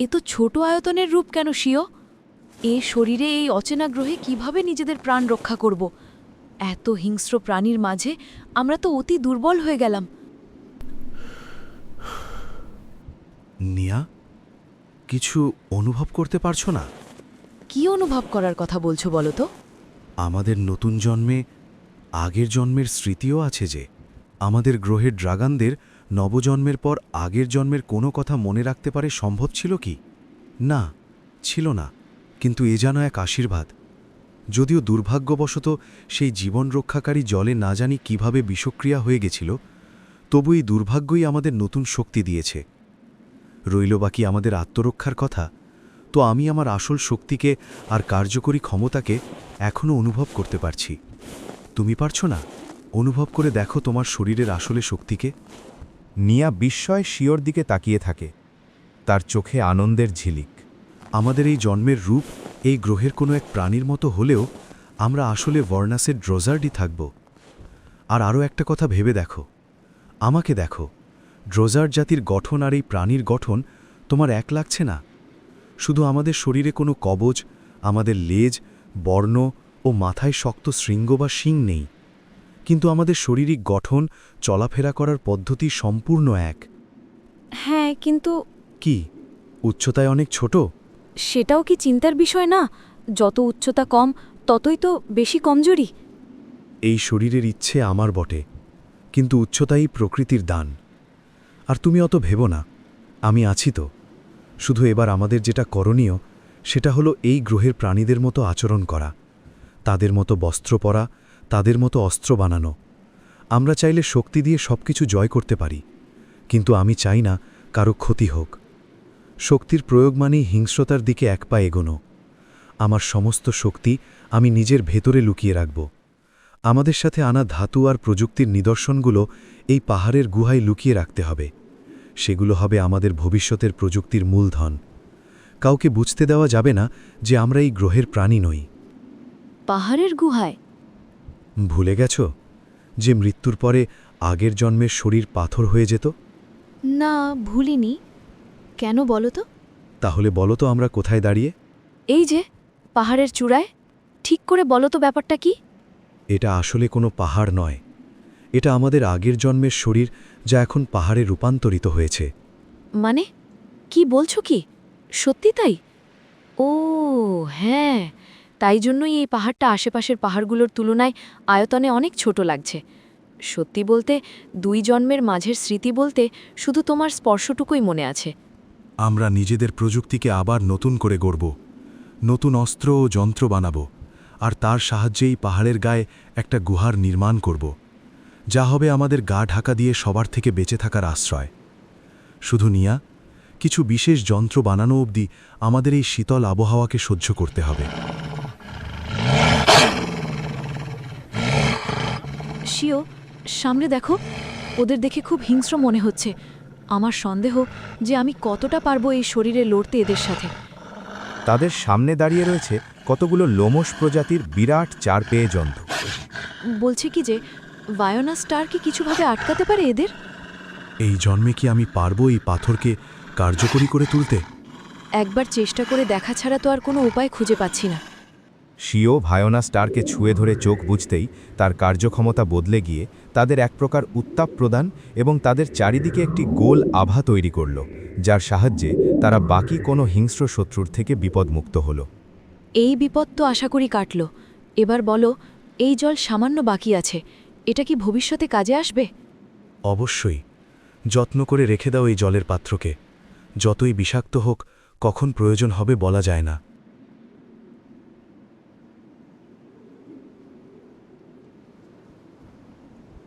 এ তো ছোট আয়তনের রূপ কেন শিও? এ শরীরে এই অচেনা গ্রহে কীভাবে নিজেদের প্রাণ রক্ষা করব? এত হিংস্র প্রাণীর মাঝে আমরা তো অতি দুর্বল হয়ে গেলাম। নিয়া কিছু অনুভব করতে পারছ না? কি অনুভব করার কথা বলছো বলো তো? আমাদের নতুন জন্মে আগের জন্মের স্মৃতিও আছে যে আমাদের গ্রহের ড্রাগানদের নবজন্মের পর আগের জন্মের কোনো কথা মনে রাখতে পারে সম্ভব ছিল কি? না, ছিল না, কিন্তু এ যেন এক আশীর্বাদ। যদিও দুর্ভাগ্যবশত সেই জীবন রক্ষাকারী জলে না জানি কীভাবে বিষক্রিয়া হয়ে গেছিল, তবু এই দুর্ভাগ্যই আমাদের নতুন শক্তি দিয়েছে। রইল বাকি আমাদের আত্মরক্ষার কথা, তো আমি আমার আসল শক্তিকে আর কার্যকরী ক্ষমতাকে এখনও অনুভব করতে পারছি। তুমি পারছ না? অনুভব করে দেখো তোমার শরীরের আসলে শক্তিকে। নিয়া বিস্ময় শিওর দিকে তাকিয়ে থাকে। তার চোখে আনন্দের ঝিলিক। আমাদের এই জন্মের রূপ এই গ্রহের কোনো এক প্রাণীর মতো হলেও আমরা আসলে বর্ণাসের ড্রোজার্ডই থাকব। আর আরও একটা কথা ভেবে দেখো। আমাকে দেখো। ড্রোজার জাতির গঠন আর এই প্রাণীর গঠন তোমার এক লাগছে না? শুধু আমাদের শরীরে কোনো কবচ আমাদের লেজ, বর্ণ ও মাথায় শক্ত শৃঙ্গ বা শিং নেই। কিন্তু আমাদের শারীরিক গঠন চলাফেরা করার পদ্ধতি সম্পূর্ণ এক। হ্যাঁ কিন্তু কি? উচ্চতায় অনেক ছোট? সেটাও কি চিন্তার বিষয় না? যত উচ্চতা কম ততই তো বেশি কমজোরি। এই শরীরের ইচ্ছে আমার বটে কিন্তু উচ্চতাই প্রকৃতির দান। আর তুমি অত ভেবো না আমি আছি তো। শুধু এবার আমাদের যেটা করণীয় সেটা হলো এই গ্রহের প্রাণীদের মতো আচরণ করা তাদের মতো বস্ত্র পরা তাদের মতো অস্ত্র বানানো। আমরা চাইলে শক্তি দিয়ে সবকিছু জয় করতে পারি, কিন্তু আমি চাই না কারও ক্ষতি হোক। শক্তির প্রয়োগ মানেই হিংস্রতার দিকে এক পা এগোনো। আমার সমস্ত শক্তি আমি নিজের ভেতরে লুকিয়ে রাখব। আমাদের সাথে আনা ধাতু আর প্রযুক্তির নিদর্শনগুলো এই পাহাড়ের গুহায় লুকিয়ে রাখতে হবে। সেগুলো হবে আমাদের ভবিষ্যতের প্রযুক্তির মূলধন। কাউকে বুঝতে দেওয়া যাবে না যে আমরা এই গ্রহের প্রাণী নই। পাহাড়ের গুহায়? ভুলে গেছ যে মৃত্যুর পরে আগের জন্মের শরীর পাথর হয়ে যেত? না ভুলিনি। কেন বলো তো? তাহলে বলো তো আমরা কোথায় দাঁড়িয়ে? এই যে পাহাড়ের চূড়ায়। ঠিক করে বলো তো ব্যাপারটা কি? এটা আসলে কোনো পাহাড় নয়। এটা আমাদের আগের জন্মের শরীর যা এখন পাহাড়ে রূপান্তরিত হয়েছে। মানে? কি বলছো কি? সত্যি তাই? ও হ্যাঁ। তাই জন্যই এই পাহাড়টা আশেপাশের পাহাড়গুলোর তুলনায় আয়তনে অনেক ছোট লাগছে। সত্যি বলতে, দুই জন্মের মাঝের স্মৃতি বলতে শুধু তোমার স্পর্শটুকুই মনে আছে। আমরা নিজেদের প্রযুক্তিকে আবার নতুন করে গড়ব, নতুন অস্ত্র ও যন্ত্র বানাব, আর তার সাহায্যেই পাহাড়ের গায়ে একটা গুহার নির্মাণ করব, যা হবে আমাদের গা ঢাকা দিয়ে সবার থেকে বেঁচে থাকার আশ্রয়। শুধু নিয়া, কিছু বিশেষ যন্ত্র বানানো অবধি আমাদের এই শীতল আবহাওয়াকে সহ্য করতে হবে। শিও সামনে দেখো ওদের দেখে খুব হিংস্র মনে হচ্ছে। আমার সন্দেহ যে আমি কতটা পারব এই শরীরে লড়তে এদের সাথে। তাদের সামনে দাঁড়িয়ে রয়েছে কতগুলো লোমস প্রজাতির বিরাট চার পেয়ে জন্তু বলছে কি যে ভায়োনা স্টার কি কিছুভাবে আটকাতে পারে এদের? এই জন্মে কি আমি পারব এই পাথরকে কার্যকরী করে তুলতে? একবার চেষ্টা করে দেখা ছাড়া তো আর কোনো উপায় খুঁজে পাচ্ছি না। শিও ভায়োনা স্টারকে ছুঁয়ে ধরে চোখ বুঝতেই তার কার্যক্ষমতা বদলে গিয়ে তাদের এক প্রকার উত্তাপ প্রদান এবং তাদের চারিদিকে একটি গোল আভা তৈরি করল যার সাহায্যে তারা বাকি কোনো হিংস্র শত্রুর থেকে বিপদমুক্ত হল। এই বিপদ তো আশা করি কাটল। এবার বলো এই জল সামান্য বাকি আছে এটা কি ভবিষ্যতে কাজে আসবে? অবশ্যই। যত্ন করে রেখে দাও এই জলের পাত্রকে। যতই বিষাক্ত হোক কখন প্রয়োজন হবে বলা যায় না।